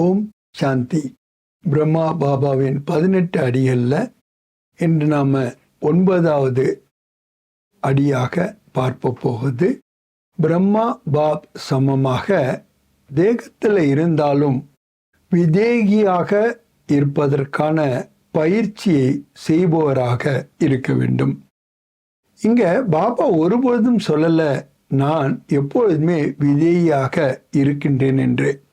ஓம் சாந்தி. பிரம்மா பாபாவின் பதினெட்டு அடிகளில் இன்று நாம் ஒன்பதாவது அடியாக பார்ப்ப போகுது பிரம்மா பாப் சமமாக தேகத்தில் இருந்தாலும் விதேகியாக இருப்பதற்கான பயிற்சியை செய்பவராக இருக்க வேண்டும். இங்க பாபா ஒருபொழுதும் சொல்லல நான் எப்பொழுதுமே விதேகியாக இருக்கின்றேன் என்று.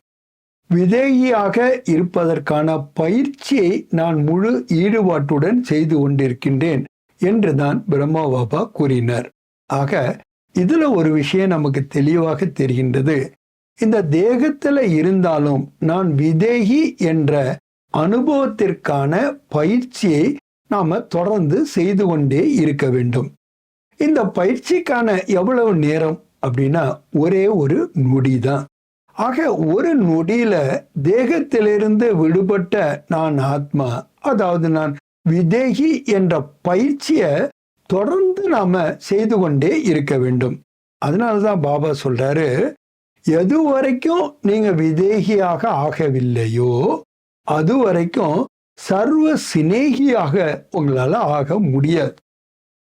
விதேகியாக இருப்பதற்கான பயிற்சியை நான் முழு ஈடுபாட்டுடன் செய்து கொண்டிருக்கின்றேன் என்றுதான் பிரம்மா பாபா கூறினார். ஆக இதுல ஒரு விஷயம் நமக்கு தெளிவாக தெரிகின்றது. இந்த தேகத்துல இருந்தாலும் நான் விதேகி என்ற அனுபவத்திற்கான பயிற்சியை நாம தொடர்ந்து செய்து கொண்டே இருக்க வேண்டும். இந்த பயிற்சிக்கான எவ்வளவு நேரம் அப்படின்னா ஒரே ஒரு நொடி தான் ஆக ஒரு நொடியில தேகத்திலிருந்து விடுபட்ட நான் ஆத்மா அதாவது நான் விதேகி என்ற பயிற்சியை தொடர்ந்து நாம செய்து கொண்டே இருக்க வேண்டும். அதனாலதான் பாபா சொல்றாரு எது வரைக்கும் நீங்க விதேகியாக ஆகவில்லையோ அது வரைக்கும் சர்வ சிநேகியாக உங்களால ஆக முடியாது.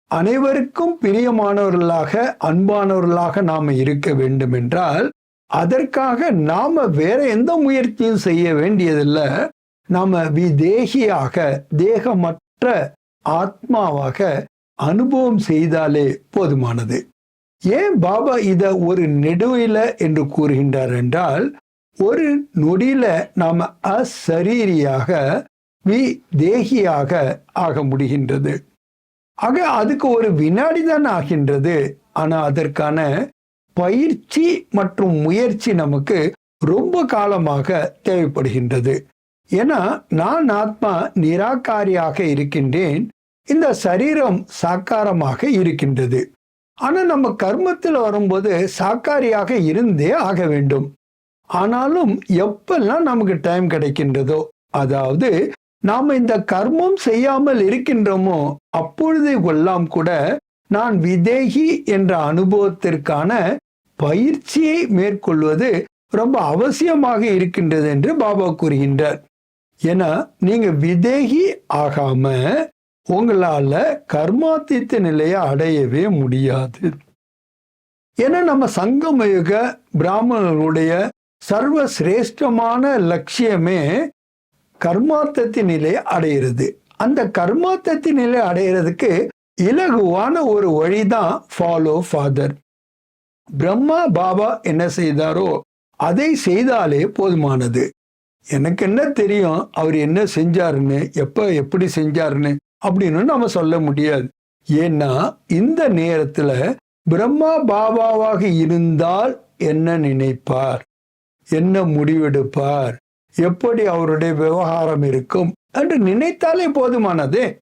அனைவருக்கும் பிரியமானவர்களாக அன்பானவர்களாக நாம இருக்க வேண்டும் என்றால் அதற்காக நாம வேற எந்த முயற்சியும் செய்ய வேண்டியதில்லை. நாம விதேகியாக தேகமற்ற ஆத்மாவாக அனுபவம் செய்தாலே போதுமானது. ஏன் பாபா இத ஒரு நெடுவில என்று கூறுகின்றார் என்றால் ஒரு நொடியில நாம அசரீரியாக வி தேகியாக ஆக முடிகின்றது. ஆக அதுக்கு ஒரு வினாடி தான் ஆகின்றது. ஆனா அதற்கான பயிற்சி மற்றும் முயற்சி நமக்கு ரொம்ப காலமாக தேவைப்படுகின்றது. ஏன்னா நான் ஆத்மா நிராகாரியாக இருக்கின்றேன் இந்த சரீரம் சாக்காரமாக இருக்கின்றது. ஆனால் நம்ம கர்மத்தில் வரும்போது சாக்காரியாக இருந்தே ஆக வேண்டும். ஆனாலும் எப்பெல்லாம் நமக்கு டைம் கிடைக்கின்றதோ அதாவது நாம் இந்த கர்மம் செய்யாமல் இருக்கின்றோமோ அப்பொழுது கொல்லாம் கூட நான் விதேகி என்ற அனுபவத்திற்கான பயிற்சியை மேற்கொள்வது ரொம்ப அவசியமாக இருக்கின்றது என்று பாபா கூறுகின்றார். ஏன்னா நீங்க விதேகி ஆகாம உங்களால கர்மாத்தித்த நிலையை அடையவே முடியாது. ஏன்னா நம்ம சங்கமயுக பிராமணர்களுடைய சர்வ சிரேஷ்டமான லட்சியமே கர்மாத்தத்தின் நிலையை அடையிறது. அந்த கர்மாத்தத்தின் நிலை அடையிறதுக்கு இலகுவான ஒரு வழிதான் ஃபாலோ ஃபாதர் பிரம்மா பாபா என்ன செய்தாரோ அதை செய்தாலே போதுமானது. எனக்கு என்ன தெரியும் அவர் என்ன செஞ்சாருன்னு எப்ப எப்படி செஞ்சாருன்னு அப்படின்னு நம்ம சொல்ல முடியாது. ஏன்னா இந்த நேரத்துல பிரம்மா பாபாவாக இருந்தால் என்ன நினைப்பார்? என்ன முடிவெடுப்பார்? எப்படி அவருடைய விவகாரம் இருக்கும் என்று நினைத்தாலே போதுமானது.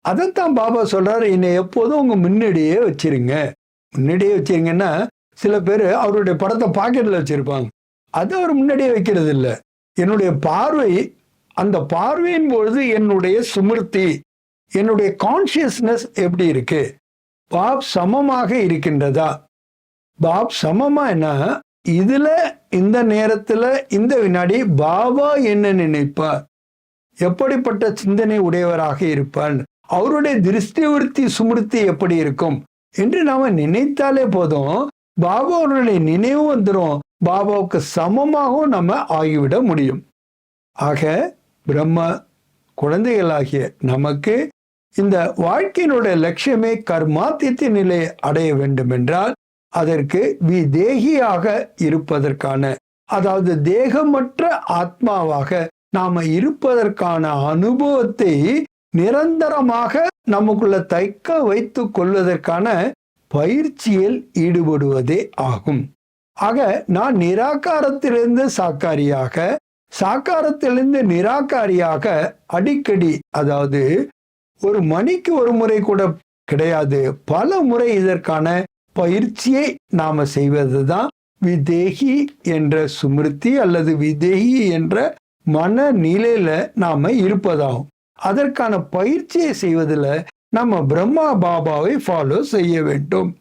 அதைத்தான் பாபா சொல்றாரு என்னை எப்போதும் உங்க முன்னாடியே வச்சிருங்க. முன்னாடியே வச்சிருங்கன்னா சில பேர் அவருடைய படத்தை பாக்கெட்ல வச்சிருப்பாங்க. அது அவர் முன்னாடியே வைக்கிறது இல்லை என்னுடைய பார்வை அந்த பார்வையின் பொழுது என்னுடைய சுமிருத்தி என்னுடைய கான்சியஸ்னஸ் எப்படி இருக்கு? பாப் சமமாக இருக்கின்றதா? பாப் சமமா என்ன? இதுல இந்த நேரத்துல இந்த வினாடி பாபா என்ன நினைப்பார்? எப்படிப்பட்ட சிந்தனை உடையவராக இருப்பார்? அவருடைய திருஷ்டிவர்த்தி சுமிருத்தி எப்படி இருக்கும்? என்று நாம நினைத்தாலே போதும். பாபாவுடைய நினைவு வந்துடும் பாபாவுக்கு சமமாகவும் நம்ம ஆகிவிட முடியும். ஆக பிரம்ம குழந்தைகளாகிய நமக்கு இந்த வாழ்க்கையினுடைய லட்சியமே கர்மாத்தியத்தின் நிலையை அடைய வேண்டும் என்றால் அதற்கு விதேகியாக இருப்பதற்கான அதாவது தேகமற்ற ஆத்மாவாக நாம இருப்பதற்கான அனுபவத்தை நிரந்தரமாக நமக்குள்ள தைக்க வைத்து கொள்வதற்கான பயிற்சியில் ஈடுபடுவதே ஆகும். ஆக நான் நிராகாரத்திலிருந்து சாக்காரியாக சாக்காரத்திலிருந்து நிராகாரியாக அடிக்கடி அதாவது ஒரு மணிக்கு ஒரு முறை கூட கிடையாது பல முறை இதற்கான பயிற்சியை நாம செய்வதுதான் விதேகி என்ற சுமிருத்தி அல்லது விதேகி என்ற மன நிலையில நாம இருப்பதாகும். அதற்கான பயிற்சியை செய்வதில் நம்ம பிரம்மா பாபாவை ஃபாலோ செய்ய வேண்டும்.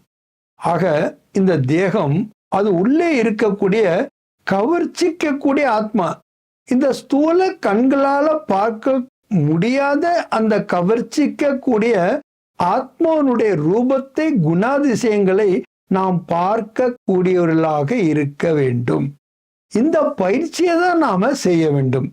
ஆக இந்த தேகம் அது உள்ளே இருக்கக்கூடிய கவர்ச்சிக்கக்கூடிய ஆத்மா. இந்த ஸ்தூல கண்களால பார்க்க முடியாத அந்த கவர்ச்சிக்கக்கூடிய ஆத்மானுடைய ரூபத்தை குணாதிசயங்களை நாம் பார்க்க கூடியவர்களாக இருக்க வேண்டும். இந்த பயிற்சியை தான் நாம செய்ய வேண்டும்.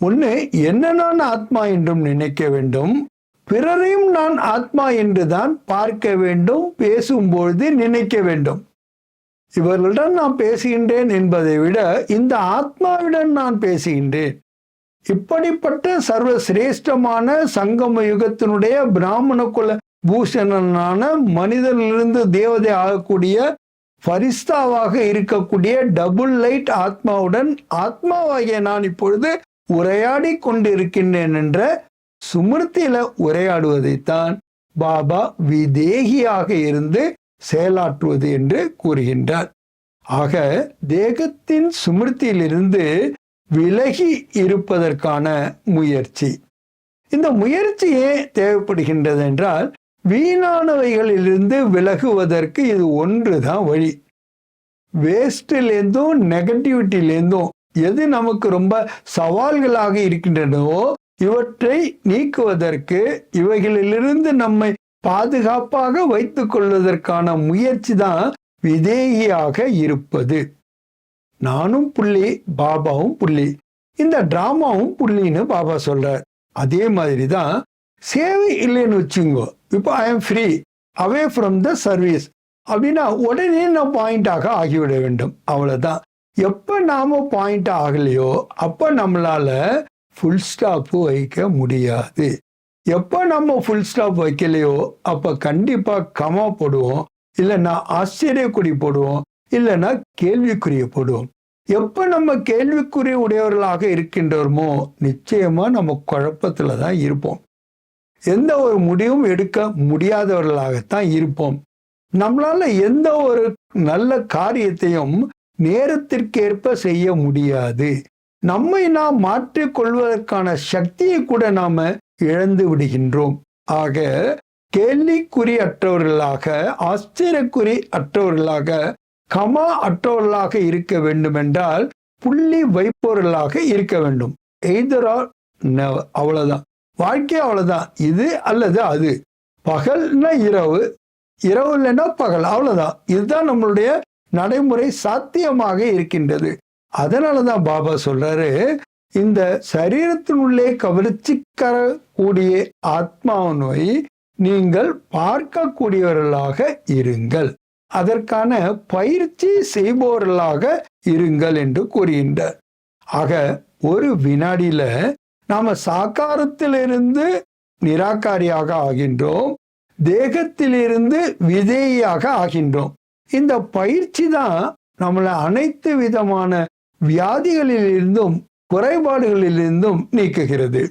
ஒன்று என்னென்ன ஆத்மா என்றும் நினைக்க வேண்டும். பிறரையும் நான் ஆத்மா என்று தான் பார்க்க வேண்டும் பேசும்பொழுது நினைக்க வேண்டும். இவர்களுடன் நான் பேசுகின்றேன் என்பதை விட இந்த ஆத்மாவிடம் நான் பேசுகின்றேன். இப்படிப்பட்ட சர்வ சிரேஷ்டமான சங்கம யுகத்தினுடைய பிராமண குல பூஷணனான மனிதனிலிருந்து தேவதை ஆகக்கூடிய பரிஸ்தாவாக இருக்கக்கூடிய டபுள் லைட் ஆத்மாவுடன் ஆத்மாவாகிய நான் இப்பொழுது உரையாடி கொண்டிருக்கின்றேன் என்ற சுமிருத்தியில உரையாடுவதைத்தான் பாபா விதேகியாக இருந்து செயலாற்றுவது என்று கூறுகின்றார். ஆக தேகத்தின் சுமிருத்தியிலிருந்து விலகி இருப்பதற்கான முயற்சி. இந்த முயற்சி ஏன் தேவைப்படுகின்றது என்றால் வீணானவைகளிலிருந்து விலகுவதற்கு இது ஒன்று தான் வழி. வேஸ்டிலேருந்தும் நெகட்டிவிட்டிலேருந்தும் எது நமக்கு ரொம்ப சவால்களாக இருக்கின்றனவோ இவற்றை நீக்குவதற்கு இவைகளிலிருந்து நம்மை பாதுகாப்பாக வைத்துக் கொள்வதற்கான முயற்சி தான் விதேகியாக இருப்பது. நானும் புள்ளி பாபாவும் புள்ளி. இந்த டிராமாவும் புள்ளின்னு பாபா சொல்றார். அதே மாதிரி தான் சேவை இல்லைன்னு வச்சுங்கோ இப்போ I am free away from the service அப்படின்னா உடனே நான் பாயிண்டாக ஆகிவிட வேண்டும். அவ்வளோதான் எப்போ நாம பாயிண்ட் ஆகலையோ அப்போ நம்மளால ஃபுல் ஸ்டாப் வைக்க முடியாது. எப்போ நம்ம ஃபுல் ஸ்டாப் வைக்கலையோ அப்போ கண்டிப்பாக கமா போடுவோம். இல்லைன்னா ஆச்சரியக்குறி போடுவோம். இல்லைன்னா கேள்விக்குறியை போடுவோம். எப்போ நம்ம கேள்விக்குறி உடையவர்களாக இருக்கின்றோமோ நிச்சயமாக நம்ம குழப்பத்தில் தான் இருப்போம். எந்த ஒரு முடிவும் எடுக்க முடியாதவர்களாகத்தான் இருப்போம். நம்மளால எந்த ஒரு நல்ல காரியத்தையும் நேரத்திற்கேற்ப செய்ய முடியாது. நம்மை நாம் மாற்றிக்கொள்வதற்கான சக்தியை கூட நாம இழந்து விடுகின்றோம். ஆக கேள்விக்குறி அற்றவர்களாக ஆச்சரியக்குறி அற்றவர்களாக கமா அற்றவர்களாக இருக்க வேண்டுமென்றால் புள்ளி வைப்பவர்களாக இருக்க வேண்டும். எய்தரா அவ்வளவுதான். வாழ்க்கை அவ்வளவுதான். இது அல்லது அது. பகல்னா இரவு. இரவு இல்லைன்னா பகல். அவ்வளவுதான். இதுதான் நம்மளுடைய நடைமுறை சாத்தியமாக இருக்கின்றது. அதனாலதான் பாபா சொல்றாரு இந்த சரீரத்தினுள்ளே கவர்ச்சிக்கர கூடிய ஆத்மாவை நீங்கள் பார்க்கக்கூடியவர்களாக இருங்கள். அதற்கான பயிற்சி செய்பவர்களாக இருங்கள் என்று கூறுகின்றார். ஆக ஒரு வினாடியில நாம சாக்காரத்திலிருந்து நிராகாரியாக ஆகின்றோம் தேகத்திலிருந்து விதேயாக ஆகின்றோம். இந்த பயிற்சி தான் நம்மளை அனைத்து விதமான வியாதிகளிலிருந்தும் குறைபாடுகளிலிருந்தும் நீக்குகிறது.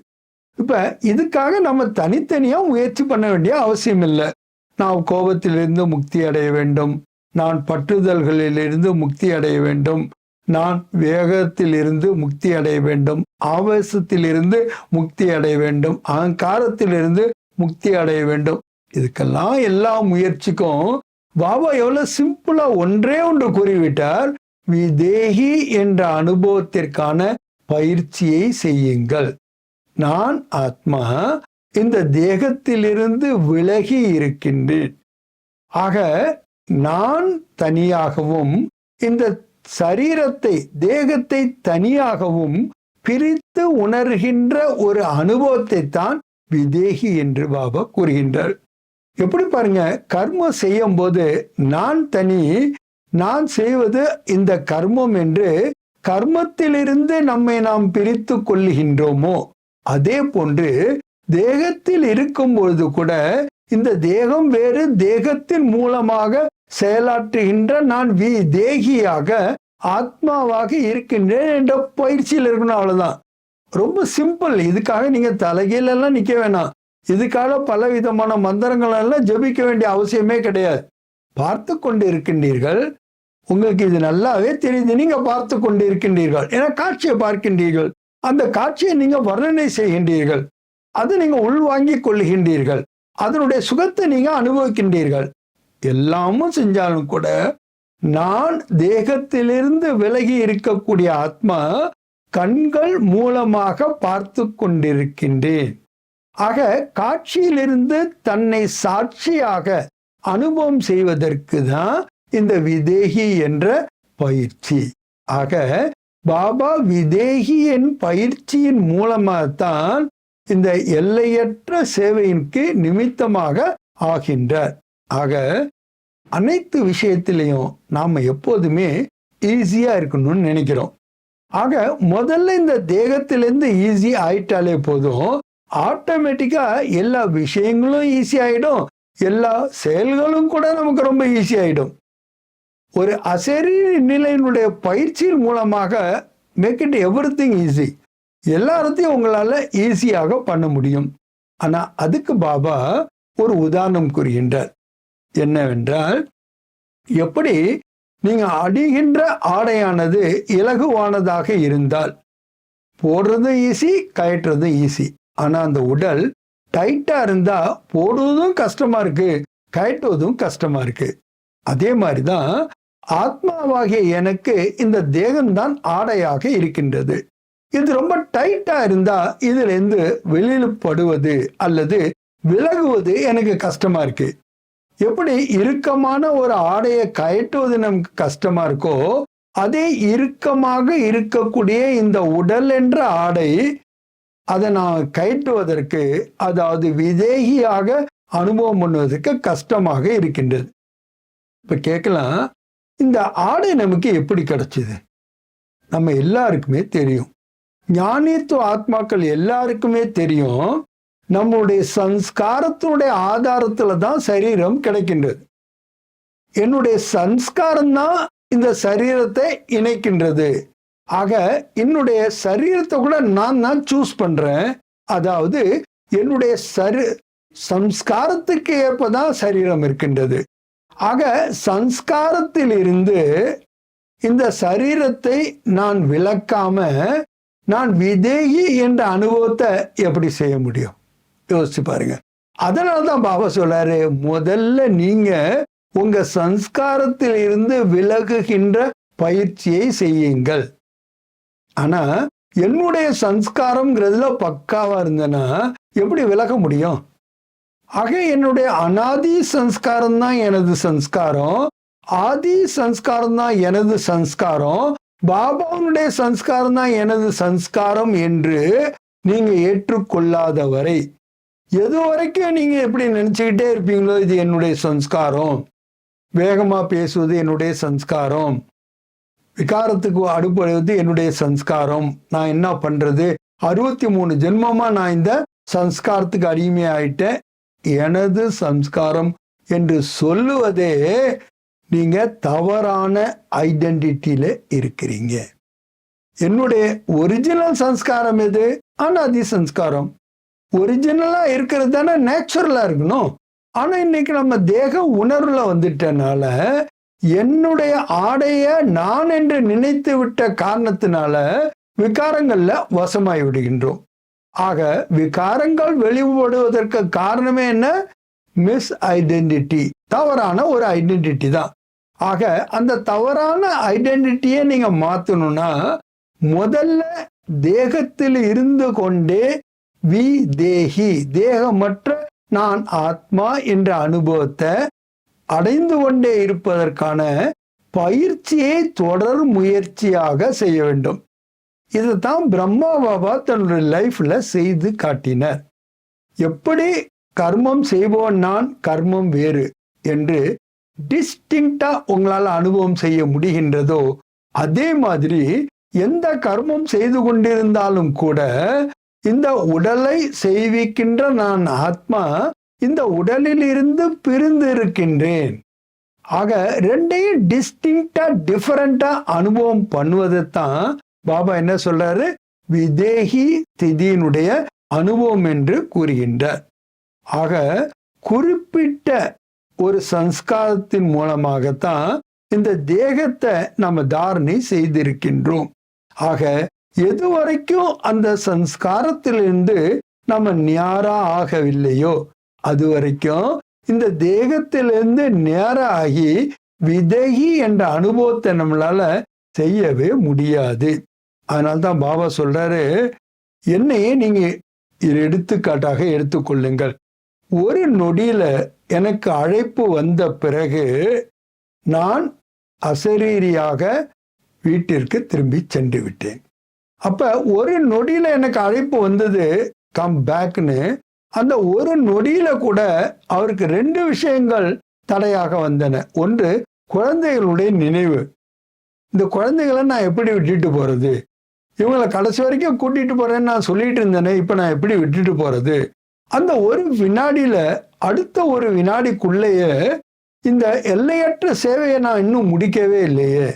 இப்ப இதுக்காக நம்ம தனித்தனியா முயற்சி பண்ண வேண்டிய அவசியம் இல்லை நான் கோபத்திலிருந்து முக்தி அடைய வேண்டும். நான் பற்றுதல்களிலிருந்து முக்தி அடைய வேண்டும். நான் வேகத்திலிருந்து முக்தி அடைய வேண்டும். ஆவேசத்திலிருந்து முக்தி அடைய வேண்டும். அகங்காரத்திலிருந்து முக்தி அடைய வேண்டும். இதுக்கெல்லாம் எல்லா முயற்சிக்கும் பாபா எவ்வளவு சிம்பிளா ஒன்றே ஒன்று கூறிவிட்டார். விதேகி என்ற அனுபவத்திற்கான பயிற்சியை செய்யுங்கள். நான் ஆத்மா இந்த தேகத்திலிருந்து விலகி இருக்கின்றேன். ஆக நான் தனியாகவும் இந்த சரீரத்தை தேகத்தை தனியாகவும் பிரித்து உணர்கின்ற ஒரு அனுபவத்தை தான் விதேகி என்று பாபா கூறுகின்றார். எப்படி பாருங்க கர்மம் செய்யும் போது நான் தனி நான் செய்வது இந்த கர்மம் என்று கர்மத்திலிருந்து நம்மை நாம் பிரித்து கொள்ளுகின்றோமோ? அதே போன்று தேகத்தில் இருக்கும் பொழுது கூட இந்த தேகம் வேறு தேகத்தின் மூலமாக செயலாற்றுகின்ற நான் வி தேகியாக ஆத்மாவாக இருக்கின்றேன் என்ற பயிற்சியில் இருக்கணும் அவ்வளவுதான். ரொம்ப சிம்பிள் இதுக்காக நீங்க தலைகீழெல்லாம் நிக்க வேணாம். இதுக்காக பல விதமான மந்திரங்கள் எல்லாம் ஜபிக்க வேண்டிய அவசியமே கிடையாது. பார்த்து கொண்டு இருக்கின்றீர்கள் உங்களுக்கு இது நல்லாவே தெரியுது நீங்க பார்த்து கொண்டிருக்கின்றீர்கள். இருக்கின்றீர்கள் காட்சியை பார்க்கின்றீர்கள். அந்த காட்சியை நீங்க வர்ணனை செய்கின்றீர்கள். அதை நீங்க உள்வாங்கிக் கொள்ளுகின்றீர்கள் அதனுடைய சுகத்தை நீங்க அனுபவிக்கின்றீர்கள். எல்லாமும் செஞ்சாலும் கூட நான் தேகத்திலிருந்து விலகி இருக்கக்கூடிய ஆத்மா கண்கள் மூலமாக பார்த்து கொண்டிருக்கின்றேன். ஆக காட்சியிலிருந்து தன்னை சாட்சியாக அனுபவம் செய்வதற்கு தான் இந்த விதேகி என்ற பயிற்சி. ஆக பாபா விதேகியின் பயிற்சியின் மூலமாகத்தான் இந்த எல்லையற்ற சேவையின்க்கு நிமித்தமாக ஆகின்றார். ஆக அனைத்து விஷயத்திலையும் நாம் எப்போதுமே ஈஸியாக இருக்கணும்னு நினைக்கிறோம். ஆக முதல்ல இந்த தேகத்திலேருந்து ஈஸி ஆயிட்டாலே போதும். ஆட்டோமேட்டிக்காக எல்லா விஷயங்களும் ஈஸி ஆகிடும் எல்லா செயல்களும் கூட நமக்கு ரொம்ப ஈஸி ஆகிடும் ஒரு அசரீர நிலையினுடைய பயிற்சியின் மூலமாக make it everything easy எல்லாத்தையும் உங்களால் ஈஸியாக பண்ண முடியும். ஆனால் அதுக்கு பாபா ஒரு உதாரணம் கூறுகின்றார். என்னவென்றால் எப்படி நீங்கள் அடிகின்ற ஆடையானது இலகுவானதாக இருந்தால் போடுறதும் ஈஸி கயற்றுறதும் ஈஸி ஆனால் அந்த உடல் டைட்டாக இருந்தால் போடுவதும் கஷ்டமாக இருக்குது கயற்றுவதும் கஷ்டமாக இருக்குது அதே மாதிரி தான் ஆத்மாவாகிய எனக்கு இந்த தேகம்தான் ஆடையாக இருக்கின்றது. இது ரொம்ப டைட்டா இருந்தா இதிலிருந்து வெளியில் படுவது அல்லது விலகுவது எனக்கு கஷ்டமா இருக்கு. எப்படி இறுக்கமான ஒரு ஆடையை கயட்டுவது நமக்கு கஷ்டமா இருக்கோ அதே இறுக்கமாக இருக்கக்கூடிய இந்த உடல் என்ற ஆடை அதை நான் கயற்றுவதற்கு அதாவது விதேகியாக அனுபவம் பண்ணுவதற்கு கஷ்டமாக இருக்கின்றது. இப்ப கேட்கலாம் இந்த ஆடை நமக்கு எப்படி கிடைச்சது? நம்ம எல்லாருக்குமே தெரியும். ஞானித்துவ ஆத்மாக்கள் எல்லாருக்குமே தெரியும். நம்முடைய சன்ஸ்காரத்தினுடைய ஆதாரத்துல தான் சரீரம் கிடைக்கின்றது. என்னுடைய சன்ஸ்காரம் தான் இந்த சரீரத்தை இணைக்கின்றது. ஆக என்னுடைய சரீரத்தை கூட நான் தான் சூஸ் பண்றேன். அதாவது என்னுடைய சரி சம்ஸ்காரத்துக்கு ஏற்பதான் சரீரம் இருக்கின்றது. ஆக சம்ஸ்காரத்திலிருந்து இந்த சரீரத்தை நான் விளக்காம நான் விதேகி என்ற அனுபவத்தை எப்படி செய்ய முடியும்? யோசிச்சு பாருங்க. அதனால தான் பாபா சொல்றாரு முதல்ல நீங்க உங்க சம்ஸ்காரத்தில் இருந்து விலகுகின்ற பயிற்சியை செய்யுங்கள். ஆனா என்னுடைய சன்ஸ்காரம்ங்கிறதுல பக்காவா இருந்தேன்னா எப்படி விலக முடியும்? ஆக என்னுடைய அனாதி சன்ஸ்காரம் தான் எனது சன்ஸ்காரம் ஆதி சன்ஸ்காரம் தான் எனது சன்ஸ்காரம் பாபாவுடைய சன்ஸ்காரம் தான் எனது சன்ஸ்காரம் என்று நீங்க ஏற்றுக்கொள்ளாத வரை எது வரைக்கும் நீங்க எப்படி நினைச்சுக்கிட்டே இருப்பீங்களோ இது என்னுடைய சன்ஸ்காரம் வேகமா பேசுவது என்னுடைய சன்ஸ்காரம் விகாரத்துக்கு அடுப்படுவது என்னுடைய சன்ஸ்காரம் நான் என்ன பண்றது? அறுபத்தி மூணு ஜென்மமா நான் இந்த சன்ஸ்காரத்துக்கு அடிமையாயிட்டேன். எனது சம்ஸ்காரம் என்று சொல்லுவதே நீங்க தவறான ஐடென்டிட்டியில இருக்கிறீங்க. என்னுடைய ஒரிஜினல் சம்ஸ்காரம் எது? அனாதி சம்ஸ்காரம். ஒரிஜினலா இருக்கிறது தானே நேச்சுரலா இருக்கணும். ஆனா இன்னைக்கு நம்ம தேக உணர்வுல வந்துட்டனால என்னுடைய ஆடைய நான் என்று நினைத்து விட்ட காரணத்தினால விகாரங்கள்ல வசமாய் விடுகின்றோம். ஆக விகாரங்கள் வெளிப்படுவதற்கு காரணமே என்ன? மிஸ் ஐடென்டிட்டி தவறான ஒரு ஐடென்டிட்டி தான். ஆக அந்த தவறான ஐடென்டிட்டியை நீங்க மாத்தணும்னா முதல்ல தேகத்தில் இருந்து கொண்டே வி தேகி தேகமற்ற நான் ஆத்மா என்ற அனுபவத்தை அடைந்து கொண்டே இருப்பதற்கான பயிற்சியை தொடர் முயற்சியாக செய்ய வேண்டும். இதைத்தான் பிரம்மா பாபா தன்னுடைய லைஃப்ல செய்து காட்டினார். எப்படி கர்மம் செய்வோன் நான் கர்மம் வேறு என்று டிஸ்டிங்டா உங்களால் அனுபவம் செய்ய முடிகின்றதோ அதே மாதிரி எந்த கர்மம் செய்து கொண்டிருந்தாலும் கூட இந்த உடலை செய்விக்கின்ற நான் ஆத்மா இந்த உடலில் இருந்து பிரிந்து இருக்கின்றேன். ஆக ரெண்டையும் டிஸ்டிங்டா டிஃபரெண்டா அனுபவம் பண்ணுவதைத்தான் பாபா என்ன சொல்றாரு? விதேகி திதியினுடைய அனுபவம் என்று கூறுகின்றார். ஆக குறிப்பிட்ட ஒரு சன்ஸ்காரத்தின் மூலமாகத்தான் இந்த தேகத்தை நம்ம தாரணை செய்திருக்கின்றோம். ஆக எது வரைக்கும் அந்த சன்ஸ்காரத்திலிருந்து நம்ம ஞாரா ஆகவில்லையோ அது வரைக்கும் இந்த தேகத்திலிருந்து நேராகி விதகி என்ற அனுபவத்தை நம்மளால செய்யவே முடியாது. அதனால்தான் பாபா சொல்றாரு என்னையே நீங்க இது எடுத்துக்காட்டாக எடுத்துக்கொள்ளுங்கள். ஒரு நொடியில எனக்கு அழைப்பு வந்த பிறகு நான் அசரீரியாக வீட்டிற்கு திரும்பி சென்று விட்டேன். அப்ப ஒரு நொடியில எனக்கு அழைப்பு வந்தது கம் பேக்னு அந்த ஒரு நொடியில கூட அவருக்கு ரெண்டு விஷயங்கள் தடையாக வந்தன. ஒன்று குழந்தைகளுடைய நினைவு. இந்த குழந்தைகளை நான் எப்படி விட்டுட்டு போறது? இவங்களை கடைசி வரைக்கும் கூட்டிட்டு போறேன்னு நான் சொல்லிட்டு இருந்தேனே இப்போ நான் எப்படி விட்டுட்டு போறது? அந்த ஒரு வினாடியில அடுத்த ஒரு வினாடிக்குள்ளேயே இந்த எல்லையற்ற சேவையை நான் இன்னும் முடிக்கவே இல்லையே.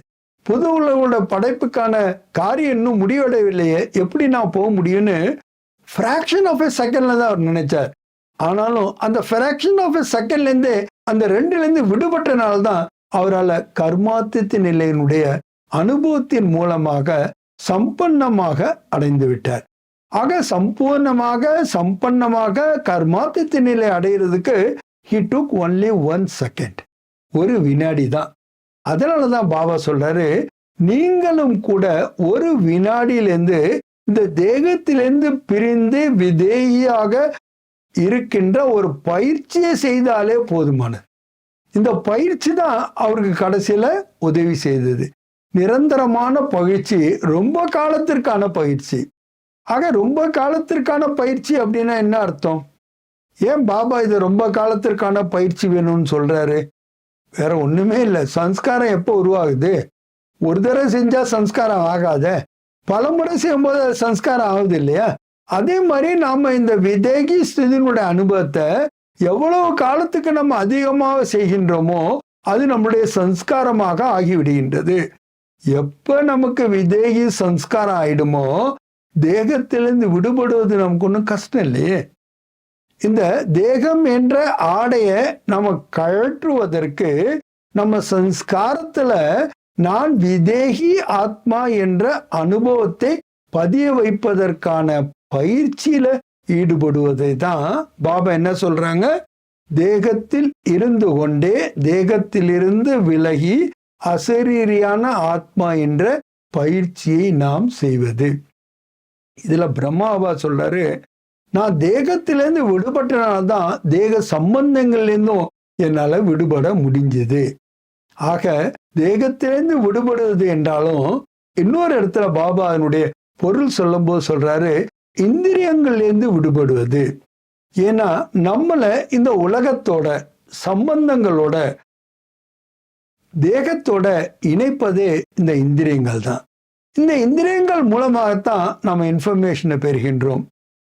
புது உலகோட படைப்புக்கான காரியம் இன்னும் முடிவடையவில்லையே. எப்படி நான் போக முடியும்னு ஃப்ராக்ஷன் ஆஃப் எ செகண்ட்ல தான் அவர் நினைச்சார். ஆனாலும் அந்த ஃப்ராக்ஷன் ஆஃப் எ செகண்ட்லேருந்தே அந்த ரெண்டுலேருந்து விடுபட்டனால தான் அவரால் கர்மாத்தித்த நிலையினுடைய அனுபவத்தின் மூலமாக சம்பன்னமாக அடைந்து விட்டார் ஆக சம்பூர்ணமாக சம்பன்னமாக கர்மாத்தித்த நிலை அடைகிறதுக்கு he took only one second ஒரு வினாடி தான். அதனால தான் பாபா சொல்றாரு நீங்களும் கூட ஒரு வினாடியிலேருந்து இந்த தேகத்திலிருந்து பிரிந்து விதேகியாக இருக்கின்ற ஒரு பயிற்சியை செய்தாலே போதுமானது. இந்த பயிற்சி தான் அவருக்கு கடைசியில் உதவி செய்தது. நிரந்தரமான பயிற்சி ரொம்ப காலத்திற்கான பயிற்சி. ஆக ரொம்ப காலத்திற்கான பயிற்சி அப்படின்னா என்ன அர்த்தம்? ஏன் பாபா இது ரொம்ப காலத்திற்கான பயிற்சி வேணும்னு சொல்றாரு? வேற ஒண்ணுமே இல்லை. சம்ஸ்காரம் எப்போ உருவாகுது? ஒரு தடவை செஞ்சா சம்ஸ்காரம் ஆகாத? பல முறை செய்யும்போது அது சம்ஸ்காரம் ஆகுது இல்லையா? அதே மாதிரி நாம இந்த விதேகி ஸ்திதியினுடைய அனுபவத்தை எவ்வளவு காலத்துக்கு நம்ம அதிகமாக செய்கின்றோமோ அது நம்முடைய சம்ஸ்காரமாக ஆகிவிடுகின்றது. எப்ப நமக்கு விதேகி சம்ஸ்காரம் ஆயிடுமோ தேகத்திலிருந்து விடுபடுவது நமக்கு ஒன்றும் கஷ்டம் இல்லையே. இந்த தேகம் என்ற ஆடையை நம்ம கழற்றுவதற்கு நம்ம சம்ஸ்காரத்துல நான் விதேகி ஆத்மா என்ற அனுபவத்தை பதிய வைப்பதற்கான பயிற்சியில ஈடுபடுவதை தான் பாபா என்ன சொல்றாங்க? தேகத்தில் இருந்து கொண்டே தேகத்திலிருந்து விலகி அசரீரியான ஆத்மா என்ற பயிற்சியை நாம் செய்வது. இதுல பிரம்மாவா சொல்றாரு நான் தேகத்திலேருந்து விடுபட்டனால்தான் தேக சம்பந்தங்கள்லேருந்தும் என்னால் விடுபட முடிஞ்சது. ஆக தேகத்திலேருந்து விடுபடுவது என்றாலும் இன்னொரு இடத்துல பாபா அதனுடைய பொருள் சொல்லும்போது சொல்றாரு இந்திரியங்கள்லேருந்து விடுபடுவது. ஏன்னா நம்மளை இந்த உலகத்தோட சம்பந்தங்களோட தேகத்தோட இணைப்பதே இந்த இந்திரியங்கள் தான் இந்த இந்திரியங்கள் மூலமாகத்தான் நம்ம இன்ஃபர்மேஷனை பெறுகின்றோம்.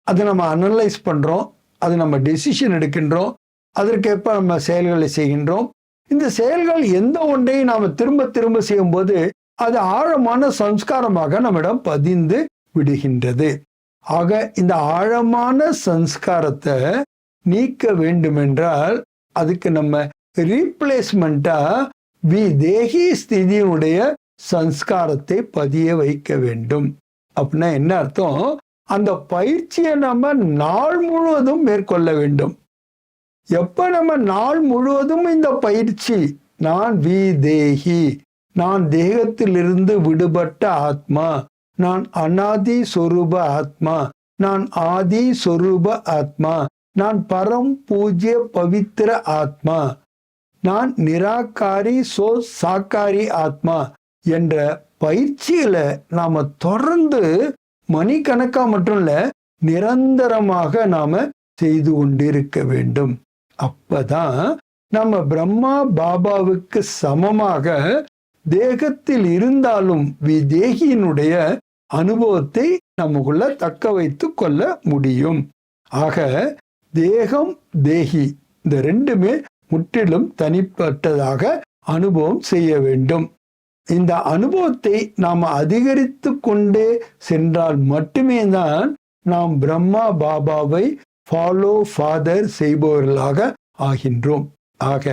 அதை நம்ம அனலைஸ் பண்ணுறோம் அது நம்ம டெசிஷன் எடுக்கின்றோம். அதற்கேற்ப நம்ம செயல்களை செய்கின்றோம். இந்த செயல்கள் எந்த ஒன்றையும் நாம் திரும்ப திரும்ப செய்யும்போது அது ஆழமான சம்ஸ்காரமாக நம்மிடம் பதிந்து விடுகின்றது. ஆக இந்த ஆழமான சம்ஸ்காரத்தை நீக்க வேண்டுமென்றால் அதுக்கு நம்ம ரீப்ளேஸ்மெண்ட்டாக வி தேகி ஸ்திதியினுடைய சம்ஸ்காரத்தை பதிய வைக்க வேண்டும். அப்படின்னா என்ன அர்த்தம்? அந்த பயிற்சியை நம்ம நாள் முழுவதும் மேற்கொள்ள வேண்டும். எப்ப நம்ம நாள் முழுவதும் இந்த பயிற்சி? நான் வி தேகி நான் தேகத்திலிருந்து விடுபட்ட ஆத்மா. நான் அனாதி சொரூப ஆத்மா. நான் ஆதி சொரூப ஆத்மா. நான் பரம் பூஜ்ய பவித்திர ஆத்மா. நான் நிராகாரி சோ சாக்காரி ஆத்மா என்ற பயிற்சியில நாம தொடர்ந்து மணிக்கணக்கா மட்டும் இல்ல நிரந்தரமாக நாம செய்து கொண்டிருக்க வேண்டும். அப்பதான் நம்ம பிரம்மா பாபாவுக்கு சமமாக தேகத்தில் இருந்தாலும் விதேகியினுடைய அனுபவத்தை நமக்குள்ள தக்க வைத்து கொள்ள முடியும். ஆக தேகம் தேகி இந்த ரெண்டுமே முற்றிலும் தனிப்பட்டதாக அனுபவம் செய்ய வேண்டும். இந்த அனுபவத்தை நாம் அதிகரித்து கொண்டே சென்றால் மட்டுமே தான் நாம் பிரம்மா பாபாவை ஃபாலோ ஃபாதர் செய்பவர்களாக ஆகின்றோம். ஆக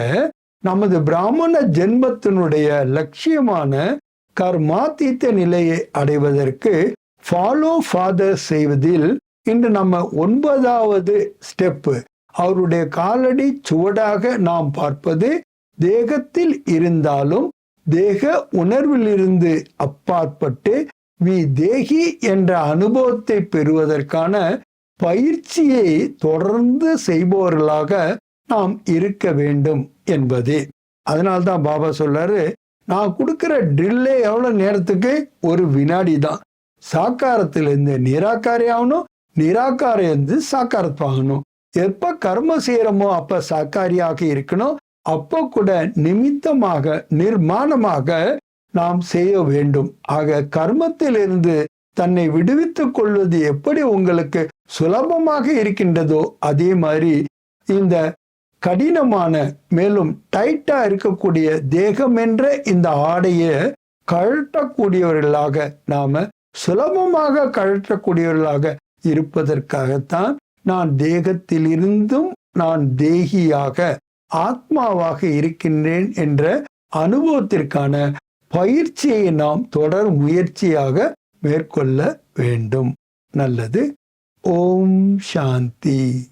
நமது பிராமண ஜென்மத்தினுடைய லட்சியமான கர்மாத்தீத்த நிலையை அடைவதற்கு ஃபாலோ ஃபாதர் செய்வதில் இன்று நம்ம ஒன்பதாவது ஸ்டெப்பு அவருடைய காலடி சுவடாக நாம் பார்ப்பது தேகத்தில் இருந்தாலும் தேக உணர்விலிருந்து அப்பாற்பட்டு வி தேகி என்ற அனுபவத்தை பெறுவதற்கான பயிற்சியை தொடர்ந்து செய்பவர்களாக நாம் இருக்க வேண்டும் என்பதே. அதனால்தான் பாபா சொல்றாரு நான் கொடுக்கிற ட்ரில்லே எவ்வளவு நேரத்துக்கு? ஒரு வினாடி தான். சாக்காரத்திலிருந்து நிராகாரி ஆகணும் நிராகாரம் இருந்து சாக்காரத்தாகணும் எப்ப கர்மம் செய்யறோமோ அப்ப சாக்காரியாக இருக்கணும். அப்போ கூட நிமித்தமாக நிர்மாணமாக நாம் செய்ய வேண்டும். ஆக கர்மத்திலிருந்து தன்னை விடுவித்துக் கொள்வது எப்படி உங்களுக்கு சுலபமாக இருக்கின்றதோ அதே மாதிரி இந்த கடினமான மேலும் டைட்டா இருக்கக்கூடிய தேகம் என்ற இந்த ஆடையை கழட்டக்கூடியவர்களாக நாம சுலபமாக கழற்றக்கூடியவர்களாக இருப்பதற்காகத்தான் நான் தேகத்திலிருந்தும் நான் தேகியாக ஆத்மாவாக இருக்கின்றேன் என்ற அனுபவத்திற்கான பயிற்சியை நாம் தொடர் முயற்சியாக மேற்கொள்ள வேண்டும். நல்லது. ஓம் சாந்தி.